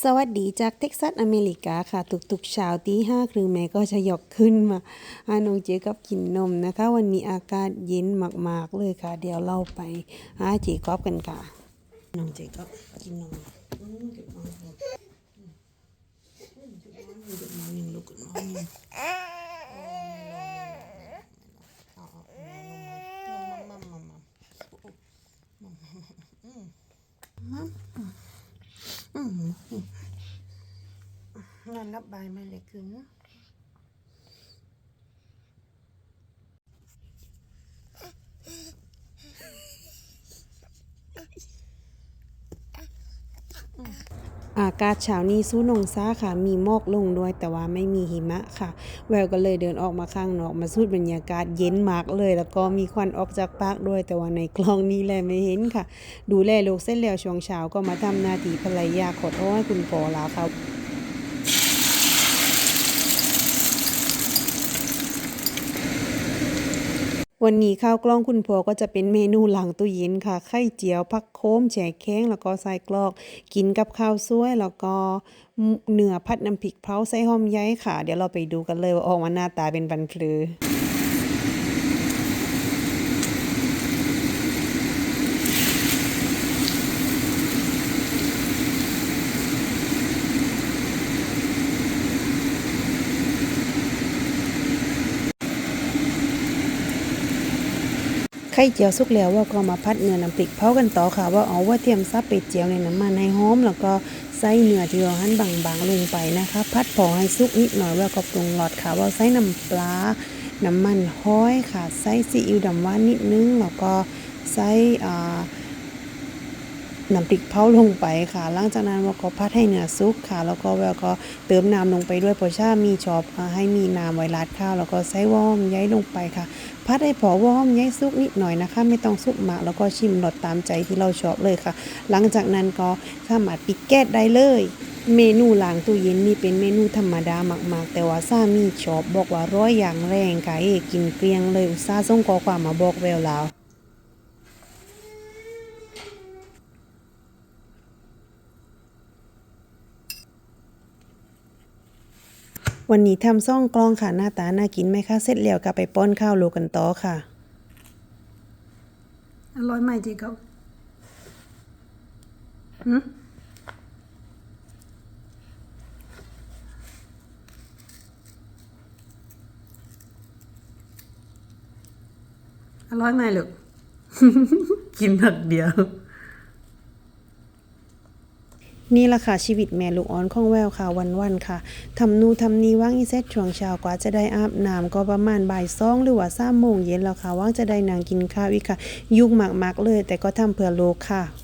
สวัสดีจากเท็กซัสอเมริกาค่ะ ทุกๆเช้าตีห้าครึ่งแม่ก็จะยกขึ้นมาหาน้องเจกับกินนมนะคะ วันนี้อากาศเย็นมากๆเลยค่ะ เดี๋ยวเราไปหาเจกอบกันค่ะ น้องเจกับกินนมอืมเก็บนมก่อนอืมอืมเก็บนมเก็บนมยังลุกขึ้นนม นอนรับใบายมาเลยคืนอากาศเช้านี้สู้นงซ่าค่ะ มีหมอกลงด้วยแต่ว่าไม่มีหิมะค่ะ แววก็เลยเดินออกมาข้างนอกมาสูดบรรยากาศเย็นมากเลย แล้วก็มีควันออกจากปากด้วย แต่ว่าในกล้องนี้แลไม่เห็นค่ะ ดูแลลูกเส้นแล้วช่วงเช้าก็มาทำหน้าที่ภรรยาขอโทษให้คุณปอลาค่ะ วันนี้ข้าวกล้องคุณพ่อก็จะเป็นเมนูหลังตู้เย็นค่ะ ไข่เจียวผักโค้มแฉ่แข้งแล้วก็ใส่กรอก กินกับข้าวสวยแล้วก็เนื้อผัดน้ำพริกเผาใส่หอมใย้ค่ะ เดี๋ยวเราไปดูกันเลยว่าออกมาหน้าตาเป็นบันพลือ ไข่เจียวสุกแล้วว่าก็มาพัดเนื้อน้ำพริกเผากันต่อค่ะ ว่าเอาว่าเตรียมซับเป็ดเจียวในน้ำมันให้หอมแล้วก็ใส่เนื้อที่เราหั่นบางๆลงไปนะคะ พัดพอให้สุกนิดหน่อยว่าก็ปรุงรสค่ะ ว่าใส่น้ำปลา น้ำมันห้อยค่ะ ใส่ซีอิ๊วดำหวานนิดนึงแล้วก็ใส่อ่า น้ำพริกเผาลงไปค่ะ หลังจากนั้นเราก็พัดให้เนื้อสุกค่ะ แล้วก็เราก็เติมน้ำลงไปด้วยเพราะชามีชอบอ่าให้มีน้ำไว้ราดข้าว แล้วก็ใส่วอมย้ายลงไปค่ะ พัดให้พอวอมย้ายสุกนิดหน่อยนะคะ ไม่ต้องสุกมากแล้วก็ชิมรสตามใจที่เราชอบเลยค่ะ หลังจากนั้นก็สามารถปิดแก๊สได้เลยเมนูล้างตู้เย็นนี่เป็นเมนูธรรมดามาก ๆ แต่ว่าสามีชอบบอกว่าร้อยอย่างแรงค่ะเอกินเกลียงเลยอุตส่าห์ส่งข้อความมาบอกแววแลาว วันนี้ทำซ่องกล้องค่ะหน้าตาน่ากินไหมคะเสร็จแล้วกลับไปป้อนข้าวลูกกันต่อค่ะ อร่อยไหมจีครับหืมอร่อยไหมลูก กินผักเดียว นี่ละค่ะชีวิตแม่ลูกอ่อนของแววค่ะวันๆค่ะทำนูทำนี้ว่างอีเซตช่วงเช้ากว่าจะได้อาบน้ำก็ประมาณบ่ายสองหรือว่าสามโมงเย็นแล้วค่ะว่างจะได้นางกินข้าวอีกค่ะ ยุ่งมากๆเลย แต่ก็ทำเพื่อลูกค่ะ